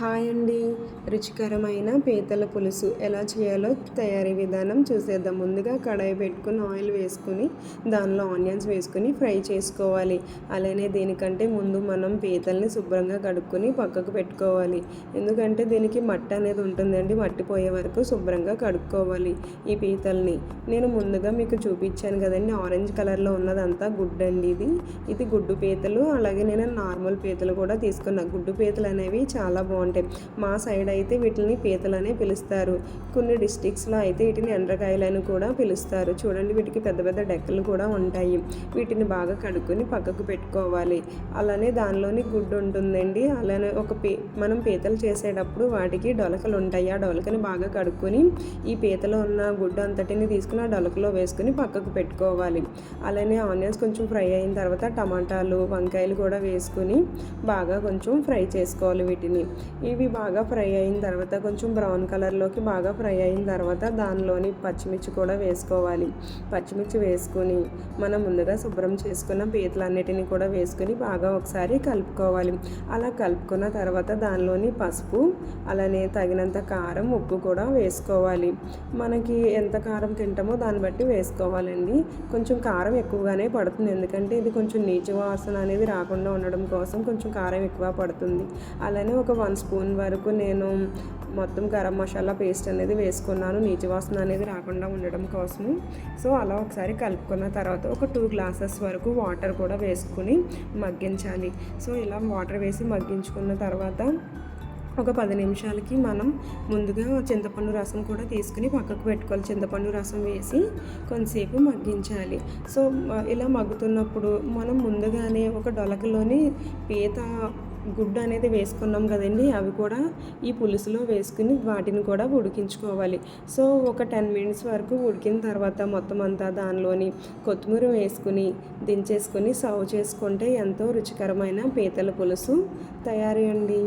Hi అండి రుచికరమైన పీతల పులుసు ఎలా చేయాలో తయారీ విధానం చూసేద్దాం. ముందుగా కడాయి పెట్టుకుని ఆయిల్ వేసుకుని దానిలో ఆనియన్స్ వేసుకుని ఫ్రై చేసుకోవాలి. అలానే దీనికంటే ముందు మనం పీతల్ని శుభ్రంగా కడుక్కొని పక్కకు పెట్టుకోవాలి. ఎందుకంటే దీనికి మట్టి అనేది ఉంటుందండి. మట్టి పోయే వరకు శుభ్రంగా కడుక్కోవాలి ఈ పీతల్ని. నేను ముందుగా మీకు చూపించాను కదండి. ఆరెంజ్ కలర్లో ఉన్నదంతా గుడ్డు అండి ఇది. ఇది గుడ్డు పీతలు అలాగే నేను నార్మల్ పీతలు కూడా తీసుకున్నా. గుడ్డు పీతలు అనేవి చాలా బాగుంటాయి. మా సైడ్ అయితే వీటిని పీతలనే పిలుస్తారు. కొన్ని డిస్టిక్స్లో అయితే వీటిని ఎండ్రకాయలు అని కూడా పిలుస్తారు. చూడండి వీటికి పెద్ద పెద్ద డెక్కలు కూడా ఉంటాయి. వీటిని బాగా కడుక్కొని పక్కకు పెట్టుకోవాలి. అలానే దానిలోని గుడ్డు ఉంటుందండి. అలానే ఒక పీ మనం పీతలు చేసేటప్పుడు వాటికి డొలకలు ఉంటాయి. ఆ డొలకని బాగా కడుక్కొని ఈ పీతలో ఉన్న గుడ్డు అంతటిని తీసుకుని ఆ డొలకలో వేసుకుని పక్కకు పెట్టుకోవాలి. అలానే ఆనియన్స్ కొంచెం ఫ్రై అయిన తర్వాత టమాటాలు వంకాయలు కూడా వేసుకుని బాగా కొంచెం ఫ్రై చేసుకోవాలి వీటిని. ఇవి బాగా ఫ్రై అయిన తర్వాత కొంచెం బ్రౌన్ కలర్లోకి బాగా ఫ్రై అయిన తర్వాత దానిలోని పచ్చిమిర్చి కూడా వేసుకోవాలి. పచ్చిమిర్చి వేసుకొని మనం ముందుగా శుభ్రం చేసుకున్న పీతలన్నిటిని కూడా వేసుకొని బాగా ఒకసారి కలుపుకోవాలి. అలా కలుపుకున్న తర్వాత దానిలోని పసుపు అలానే తగినంత కారం ఉప్పు కూడా వేసుకోవాలి. మనకి ఎంత కారం తింటామో దాన్ని బట్టి వేసుకోవాలండి. కొంచెం కారం ఎక్కువగానే పడుతుంది. ఎందుకంటే ఇది కొంచెం నీచు వాసన అనేది రాకుండా ఉండడం కోసం కొంచెం కారం ఎక్కువ పడుతుంది. అలానే ఒక వన్ స్పూన్ వరకు నేను మొత్తం గరం మసాలా పేస్ట్ అనేది వేసుకున్నాను. నీచు వాసన అనేది రాకుండా ఉండడం కోసము. సో అలా ఒకసారి కలుపుకున్న తర్వాత ఒక టూ గ్లాసెస్ వరకు వాటర్ కూడా వేసుకుని మగ్గించాలి. సో ఇలా వాటర్ వేసి మగ్గించుకున్న తర్వాత ఒక పది నిమిషాలకి మనం ముందుగా చింతపండు రసం కూడా తీసుకుని పక్కకు పెట్టుకోవాలి. చింతపండు రసం వేసి కొంతసేపు మగ్గించాలి. సో ఇలా మగ్గుతున్నప్పుడు మనం ముందుగానే ఒక డొలకలోని పీత గుడ్డు అనేది వేసుకున్నాం కదండి అవి కూడా ఈ పులుసులో వేసుకుని వాటిని కూడా ఉడికించుకోవాలి. సో ఒక టెన్ మినిట్స్ వరకు ఉడికిన తర్వాత మొత్తం అంతా దానిలోని కొత్తిమీర వేసుకుని దించేసుకొని సర్వ్ చేసుకుంటే ఎంతో రుచికరమైన పీతల పులుసు తయారీ అండి